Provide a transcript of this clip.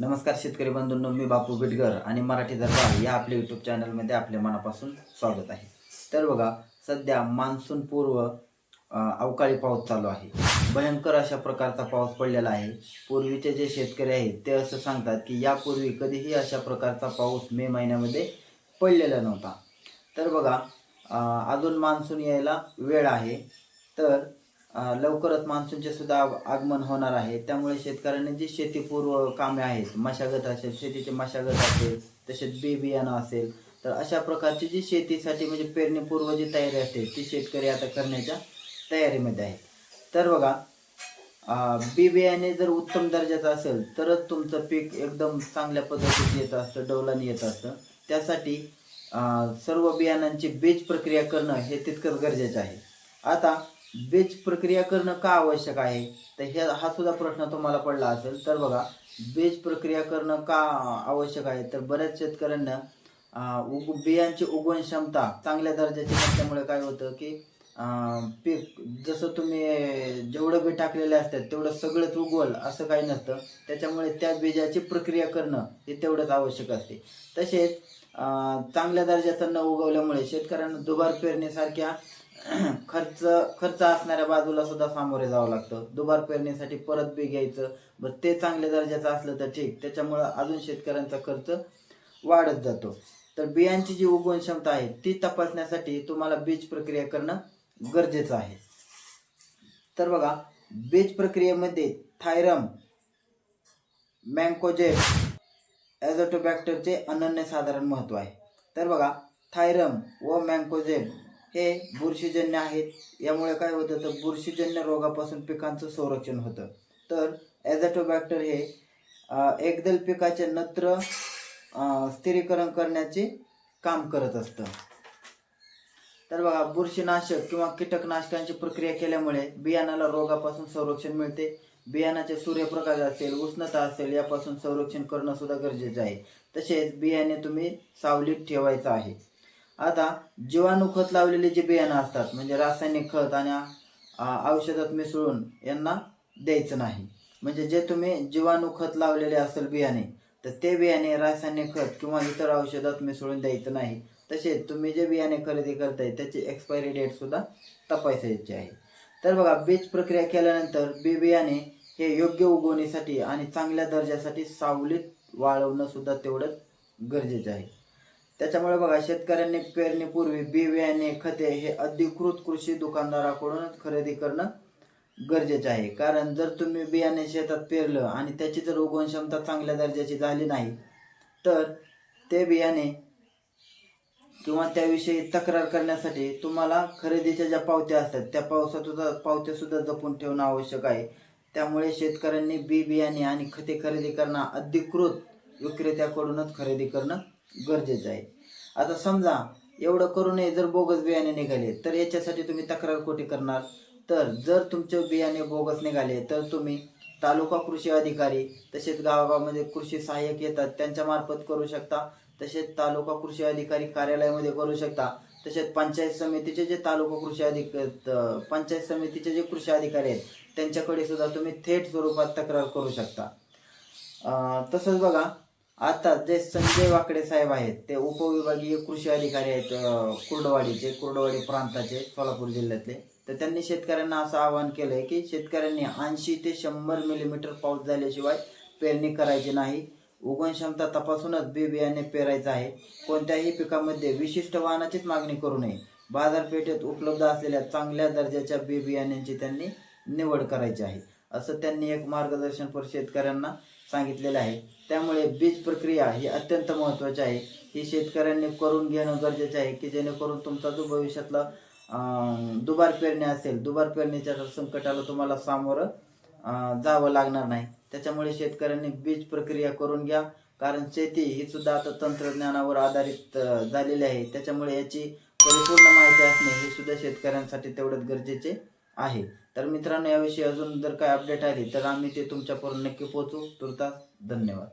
नमस्कार शेतकरी बंधूंनो मी बापू बिटगर आणि मराठी दरबार या आपल्या यूट्यूब चॅनलमध्ये आपल्या मनापासून स्वागत आहे. तर बघा सध्या मान्सून पूर्व अवकाळी पाऊस चालू आहे. भयंकर अशा प्रकारचा पाऊस पडलेला आहे. पूर्वीचे जे शेतकरी आहेत ते असं सांगतात की यापूर्वी कधीही अशा प्रकारचा पाऊस मे महिन्यामध्ये पडलेला नव्हता. तर बघा अजून मान्सून यायला वेळ आहे. तर लवकरच मान्सूनचे सुद्धा आगमन होणार आहे. त्यामुळे शेतकऱ्यांनी जी शेतीपूर्व कामे आहेत मशागत असेल शेतीची मशागत असेल तसेच बी बियाणं असेल तर अशा प्रकारची जी शेतीसाठी म्हणजे पेरणीपूर्व जी तयारी असते ती शेतकरी आता करण्याच्या तयारीमध्ये आहे तर बघा बी बियाणे जर उत्तम दर्जाचं असेल तरच तुमचं पीक एकदम चांगल्या पद्धतीत येत असतं डौलाने येत असतं. त्यासाठी सर्व बियाणांची बीज प्रक्रिया करणं हे तितकंच गरजेचं आहे. आता बीज प्रक्रिया करणं का आवश्यक आहे? तर हे हा सुद्धा प्रश्न तुम्हाला पडला असेल. तर बघा बीज प्रक्रिया करणं का आवश्यक आहे? तर बऱ्याच शेतकऱ्यांना उग बियांची उगवण क्षमता चांगल्या दर्जाची नसल्यामुळे काय होतं की पीक जसं तुम्ही जेवढं बी टाकलेले असतात तेवढं सगळंच उगवल असं काही नसतं. त्याच्यामुळे त्या बीजाची प्रक्रिया करणं हे तेवढंच आवश्यक असते. तसेच चांगल्या दर्जाचं न उगवल्यामुळे शेतकऱ्यांना दुबार पेरणीसारख्या खर्च खर्च असणाऱ्या बाजूला सुद्धा सामोरे जावं लागतं. दुबार पेरणीसाठी परत बी घ्यायचं. बरं ते चांगल्या दर्जाचं असलं तर ठीक. त्याच्यामुळं अजून शेतकऱ्यांचा खर्च वाढत जातो. तर बियांची जी उगवण क्षमता आहे ती तपासण्यासाठी तुम्हाला बीज प्रक्रिया करणं गरजेचं आहे. तर बघा बीज प्रक्रियेमध्ये थायरम मँकोजेट ॲझोटोबॅक्टरचे अनन्यसाधारण महत्त्व आहे. तर बघा थायरम व मँकोजेब हे बुरशीजन्य आहेत. यामुळे काय होतं तर बुरशीजन्य रोगापासून पिकांचं संरक्षण होतं. तर ॲझॅटोबॅक्टर हे एकदल पिकाचे नत्र स्थिरीकरण करण्याचे काम करत असतं. तर बघा बुरशीनाशक किंवा कीटकनाशकांची प्रक्रिया केल्यामुळे बियाणाला रोगापासून संरक्षण मिळते. बियाणाचे सूर्यप्रकाश असेल उष्णता असेल यापासून संरक्षण करणं सुद्धा गरजेचं आहे. तसेच बियाणे तुम्ही सावलीत ठेवायचं आहे. आता जीवाणू खत लावलेले जे बियाणं असतात म्हणजे रासायनिक खत आणि औषधात मिसळून यांना द्यायचं नाही. म्हणजे जे तुम्ही जीवाणू खत लावलेले असेल बियाणे तर ते बियाणे रासायनिक खत किंवा इतर औषधात मिसळून द्यायचं नाही. तसेच तुम्ही जे बियाणे खरेदी करताय त्याची एक्सपायरी डेट सुद्धा तपासायची आहे. तर बघा बीज प्रक्रिया केल्यानंतर बी बियाणे हे योग्य उगवणीसाठी आणि चांगल्या दर्जासाठी सावलीत वाळवणं सुद्धा तेवढंच गरजेचं आहे. त्याच्यामुळे बघा शेतकऱ्यांनी पेरणीपूर्वी बी बियाणे खते हे अधिकृत कृषी दुकानदाराकडूनच खरेदी करणं गरजेचं आहे. कारण जर तुम्ही बियाणे शेतात पेरलं आणि त्याची जर उगवण क्षमता चांगल्या दर्जाची झाली नाही तर ते बियाणे किंवा त्याविषयी तक्रार करण्यासाठी तुम्हाला खरेदीच्या ज्या पावत्या असतात त्या पावसात सुद्धा पावत्या सुद्धा जपून ठेवणं आवश्यक आहे. त्यामुळे शेतकऱ्यांनी बी बियाणे आणि खते खरेदी करणं अधिकृत विक्रेत्याकडूनच खरेदी करणं गरजेचं आहे. आता समजा एवढं करूनही जर बोगस बियाणे निघाले तर याच्यासाठी तुम्ही तक्रार कुठे करणार. तर जर तुमचे बियाणे बोगस निघाले तर तुम्ही तालुका कृषी अधिकारी तसेच गावागावामध्ये कृषी सहाय्यक येतात त्यांच्यामार्फत करू शकता. तसेच तालुका कृषी अधिकारी कार्यालयामध्ये करू शकता. तसेच पंचायत समितीचे जे तालुका कृषी अधिक पंचायत समितीचे जे कृषी अधिकारी आहेत त्यांच्याकडे सुद्धा तुम्ही थेट स्वरूपात तक्रार करू शकता. तसंच बघा आता जे संजय वाकडे साहेब आहेत ते उपविभागीय कृषी अधिकारी आहेत कुर्डवाडीचे कुर्डवाडी प्रांताचे सोलापूर जिल्ह्यातले. तर त्यांनी शेतकऱ्यांना असं आवाहन केलंय की शेतकऱ्यांनी ऐंशी ते शंभर मिलीमीटर पाऊस झाल्याशिवाय पेरणी करायची नाही. उगवण क्षमता तपासूनच बी बियाणे पेरायचं आहे. कोणत्याही पिकामध्ये विशिष्ट वाहनाचीच मागणी करू नये. बाजारपेठेत उपलब्ध असलेल्या चांगल्या दर्जाच्या बी बियाण्यांची त्यांनी निवड करायची आहे. असं त्यांनी एक मार्गदर्शन पर शेतकऱ्यांना सांगितलेलं आहे. त्यामुळे बीज प्रक्रिया ही अत्यंत महत्त्वाची आहे. ही शेतकऱ्यांनी करून घेणं गरजेचं आहे की जेणेकरून तुमचा जो भविष्यातला दुबार पेरणी असेल दुबार पेरणीच्या संकटाला तुम्हाला सामोरं जावं लागणार नाही. त्याच्यामुळे शेतकऱ्यांनी बीज प्रक्रिया करून घ्या. कारण शेती ही सुद्धा आता तंत्रज्ञानावर आधारित झालेली आहे. त्याच्यामुळे याची परिपूर्ण माहिती असणे हे सुद्धा शेतकऱ्यांसाठी तेवढंच गरजेचे आहे. तर मित्रांनो याविषयी अजून जर काय अपडेट आली तर आम्ही ते तुमच्यापर्यंत नक्की पोहोचू. तुर्तास धन्यवाद.